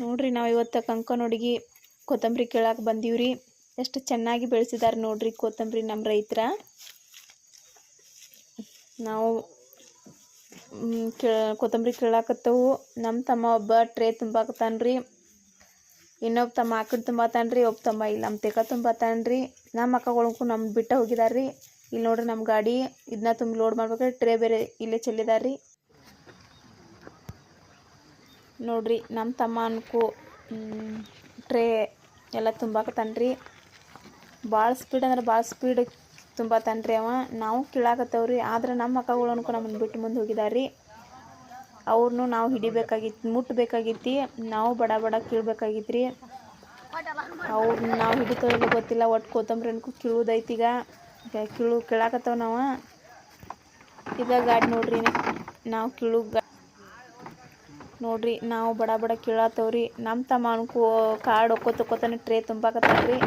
ನೋಡ್ರಿ ನಾವು ಇವತ್ತು ಕಂಕನೊಡಿಗೆ ಕೊತ್ತಂಬರಿ ಬಂದೀವಿ ಬಂದೀವ್ರಿ. ಎಷ್ಟು ಚೆನ್ನಾಗಿ ಬೆಳೆಸಿದಾರೆ ನೋಡ್ರಿ ಕೊತ್ತಂಬರಿ ನಮ್ಮ ರೈತರ. ನಾವು ಕೀಳ ಕೊತ್ತಂಬರಿ ಕೀಳಾಕತ್ತವು. ನಮ್ಮ ತಮ್ಮ ಒಬ್ಬ ಟ್ರೇ ತುಂಬಾಕತ್ತಾನ್ರಿ. ಇನ್ನೊಬ್ಬ ತಮ್ಮ ಆಕಡೆ ತುಂಬಾತಾನ್ರಿ, ಒಬ್ಬ ತಮ್ಮ ಇಲ್ಲಿ ನಮ್ಮ ತೆಕ ತುಂಬಾತಾನ್ರಿ. ನಮ್ಮ ಅಕ್ಕಗಳಿಗೂ ನಮ್ಮ ಬಿಟ್ಟ ಹೋಗಿದಾರ್ರಿ. ಇಲ್ಲಿ ನೋಡ್ರಿ ನಮ್ಮ ಗಾಡಿ ಇದನ್ನ ತುಂಬ ಲೋಡ್ ಮಾಡ್ಬೇಕಾದ್ರೆ ಟ್ರೇ ಬೇರೆ ಇಲ್ಲೇ ಚೆಲ್ಲಿದಾರ್ರಿ. ನೋಡ್ರಿ ನಮ್ಮ ತಮ್ಮ ಅನ್ಕು ಟ್ರೇ ಎಲ್ಲ ತುಂಬಾಕತ್ತಾನ್ರಿ ಭಾಳ ಸ್ಪೀಡ್ ಅಂದ್ರೆ ಭಾಳ ಸ್ಪೀಡ್ ತುಂಬಾತಾನ್ರಿ ಅವ. ನಾವು ಕೀಳಾಕತ್ತವ್ರಿ, ಆದ್ರೆ ನಮ್ಮ ಅಕ್ಕಗಳು ಅನ್ಕೊ ನಮ್ಮನ್ನು ಬಿಟ್ಟು ಮುಂದೆ ಹೋಗಿದಾರ್ರಿ. ಅವ್ರನ್ನೂ ನಾವು ಹಿಡಿಬೇಕಾಗಿತ್ತು ಮುಟ್ಟಬೇಕಾಗಿತ್ತು ನಾವು ಬಡ ಬಡ ಕೀಳ್ಬೇಕಾಗಿತ್ತು ರೀ ಅವ್ರನ್ನ ನಾವು ಹಿಡಿತವ್ರಿಗೆ ಗೊತ್ತಿಲ್ಲ ಒಟ್ಟು ಕೊತ್ತಂಬರಿ ಅನ್ಕೋ ಈಗ ಕೀಳು, ಕೀಳಾಕತ್ತವ ನಾವು. ಈಗ ಗಾಡಿ ನೋಡ್ರಿ, ನಾವು ಕೀಳು ನೋಡ್ರಿ ನಾವು ಬಡ ಬಡ ಕೀಳಾತವ್ರಿ. ನಮ್ಮ ತಮ್ಮ ಅನ್ಕೋ ಕಾರ್ಡ್ ಒಕ್ಕೊತ ಒಕ್ಕೊತಾನೆ ಟ್ರೇ ತುಂಬಾಕತ್ತಾನ್ರಿ.